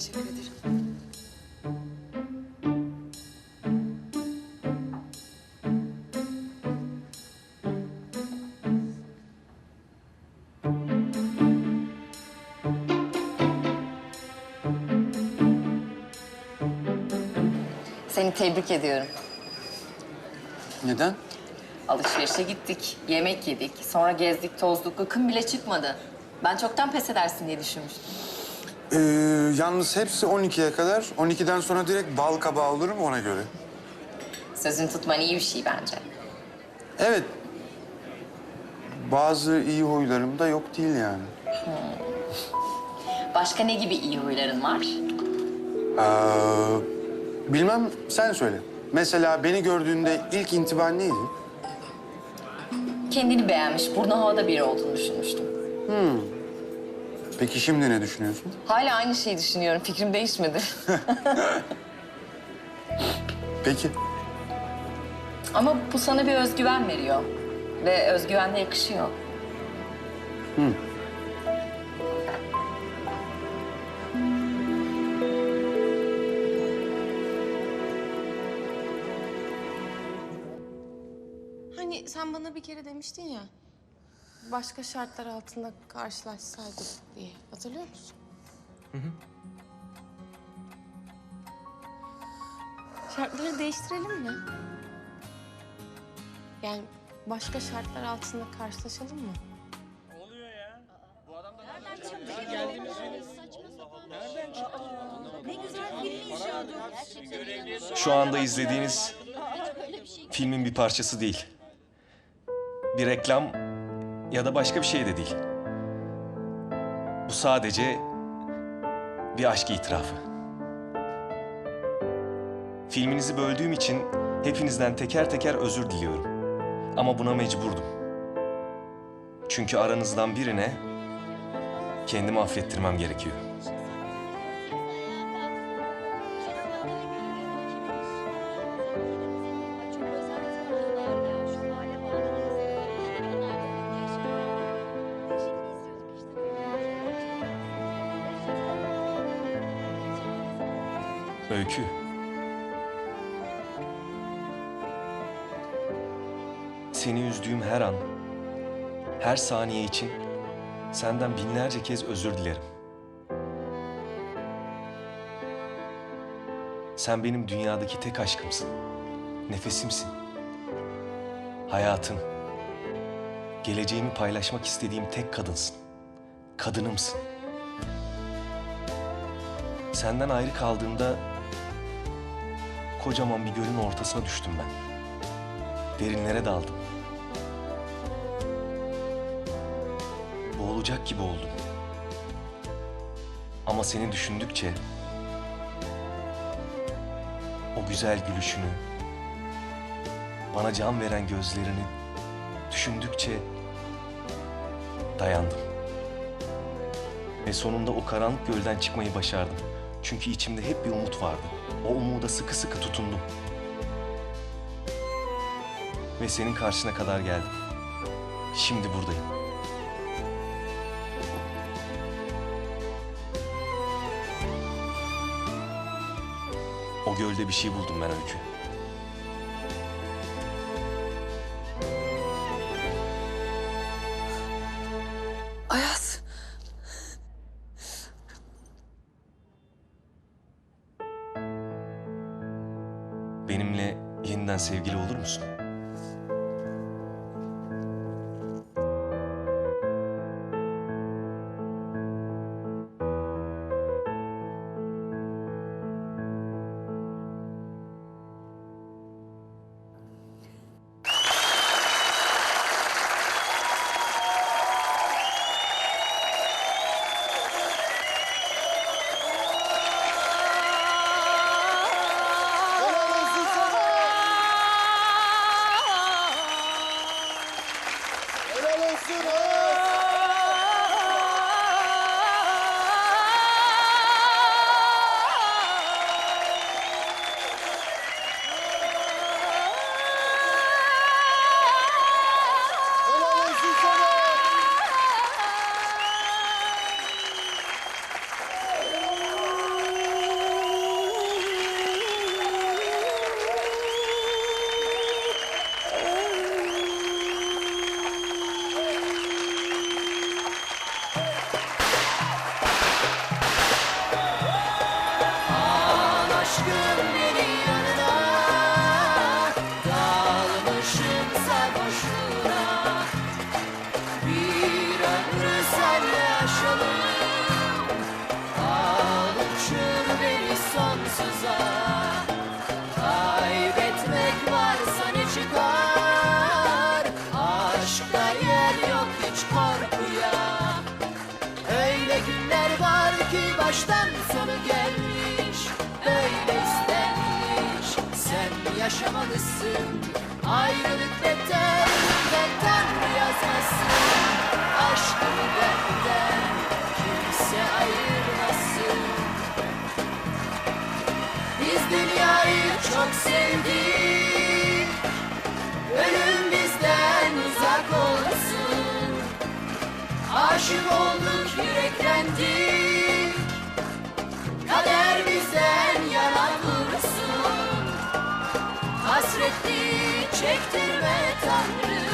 Teşekkür ederim. Seni tebrik ediyorum. Neden? Alışverişe gittik, yemek yedik, sonra gezdik, tozduk, gıkın bile çıkmadı. Ben çoktan pes edersin diye düşünmüştüm. Ee, yalnız hepsi 12'ye kadar. 12'den sonra direkt bal kabağı olurum ona göre. Sözünü tutman iyi bir şey bence. Evet. Bazı iyi huylarım da yok değil yani. Başka ne gibi iyi huyların var? Ee, bilmem sen söyle. Mesela beni gördüğünde ilk intiban neydi? Kendini beğenmiş, burnu havada biri olduğunu düşünmüştüm. Peki şimdi ne düşünüyorsun? Hala aynı şeyi düşünüyorum, fikrim değişmedi. Peki. Ama bu sana bir özgüven veriyor. Ve özgüven de yakışıyor. Hani sen bana bir kere demiştin ya... ...başka şartlar altında karşılaşsaydık diye. Hatırlıyor musun? Şartları değiştirelim mi? Yani başka şartlar altında karşılaşalım mı? Şu anda izlediğiniz filmin bir parçası değil. Bir reklam ya da başka bir şey de değil. Bu sadece bir aşk itirafı. Filminizi böldüğüm için hepinizden teker teker özür diliyorum. Ama buna mecburdum. Çünkü aranızdan birine kendimi affettirmem gerekiyor. Öykü. Seni üzdüğüm her an, her saniye için senden binlerce kez özür dilerim. Sen benim dünyadaki tek aşkımsın. Nefesimsin. Hayatım. Geleceğimi paylaşmak istediğim tek kadınsın. Kadınımsın. Senden ayrı kaldığımda kocaman bir gölün ortasına düştüm ben. Derinlere daldım. Boğulacak gibi oldum. Ama seni düşündükçe o güzel gülüşünü, bana can veren gözlerini düşündükçe dayandım. Ve sonunda o karanlık gölden çıkmayı başardım. Çünkü içimde hep bir umut vardı. O umuda sıkı sıkı tutundum. Ve senin karşına kadar geldim. Şimdi buradayım. O gölde bir şey buldum ben Öykü. Yeniden sevgili olur musun? Yaşamalısın. Ayrılık beter Ben Tanrı yazmasın? Aşkımı benden Kimse ayırmasın. Biz dünyayı çok sevdik. Ölüm bizden uzak olsun. Aşık olduk yüreklendik Hasretli çektirme Tanrım.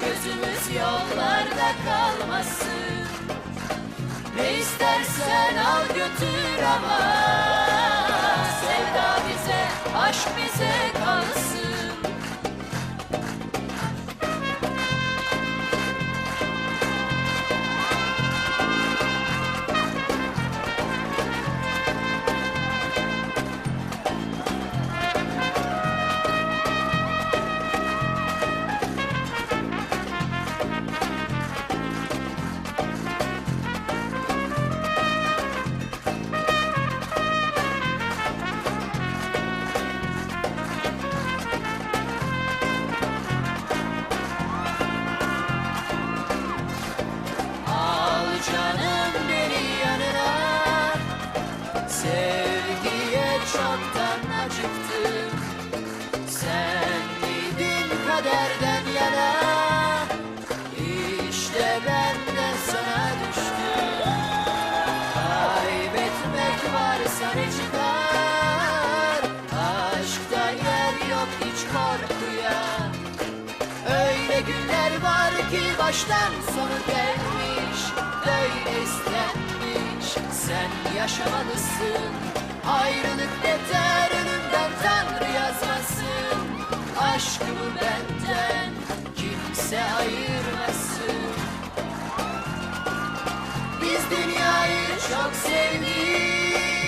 Gözümüz yollarda kalmasın. Ne istersen al götür ama hiç korkuya Öyle günler var ki baştan sonu gelmiş Böyle istenmiş. Sen yaşamalısın Ayrılık beter ölümden Tanrı yazmasın. Aşkımı benden kimse ayırmasın. Biz dünyayı çok sevdik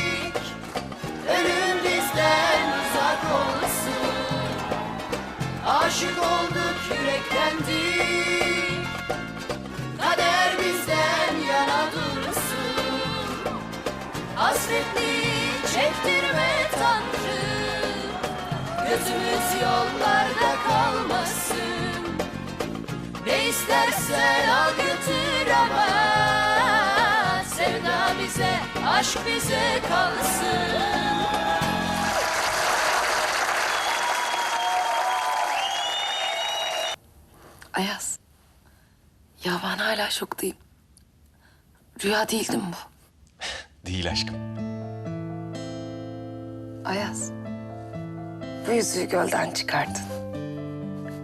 Aşık olduk yüreklendik Kader bizden yana dursun. Hasretli çektirme Tanrı. Gözümüz yollarda kalmasın. Ne istersen al götür ama Sevda bize, aşk bize kalsın Ayaz. Ya ben hala şoktayım. Rüya değildim bu. Değil aşkım. Ayaz. Bu yüzüğü gölden çıkardın.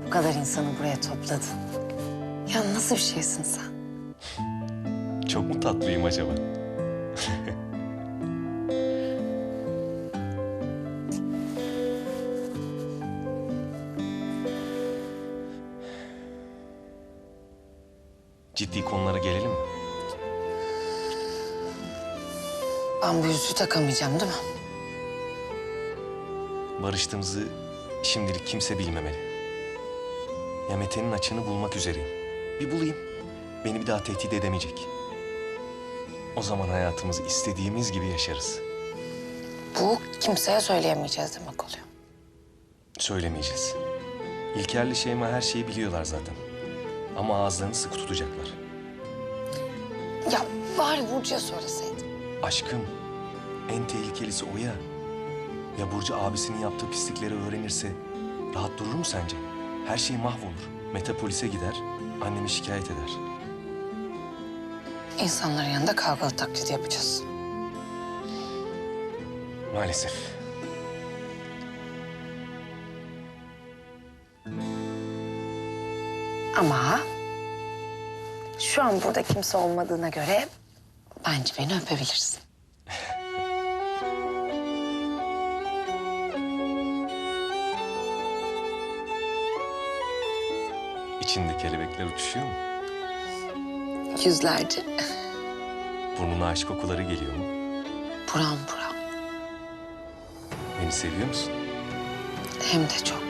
Bu kadar insanı buraya topladın. Ya nasıl bir şeysin sen? Çok mu tatlıyım acaba? Ciddi konulara gelelim mi? Ben bu yüzüğü takamayacağım değil mi? Barıştığımızı şimdilik kimse bilmemeli. Ya Mete'nin açığını bulmak üzereyim. Bir bulayım. Beni bir daha tehdit edemeyecek. O zaman hayatımızı istediğimiz gibi yaşarız. Bu kimseye söyleyemeyeceğiz demek oluyor. Söylemeyeceğiz. İlker'le Şeyma her şeyi biliyorlar zaten. Ama ağızlarını sıkı tutacaklar. Ya bari Burcu'ya söyleseydin. Aşkım, en tehlikelisi o ya. Ya Burcu abisinin yaptığı pislikleri öğrenirse rahat durur mu sence? Her şey mahvolur. Mete polise gider, annemi şikayet eder. İnsanların yanında kavgalı taklidi yapacağız. Maalesef. Ama şu an burada kimse olmadığına göre bence beni öpebilirsin. İçinde kelebekler uçuşuyor mu? Yüzlerce. Burnuna aşk kokuları geliyor mu? Buram buram. Beni seviyor musun? Hem de çok.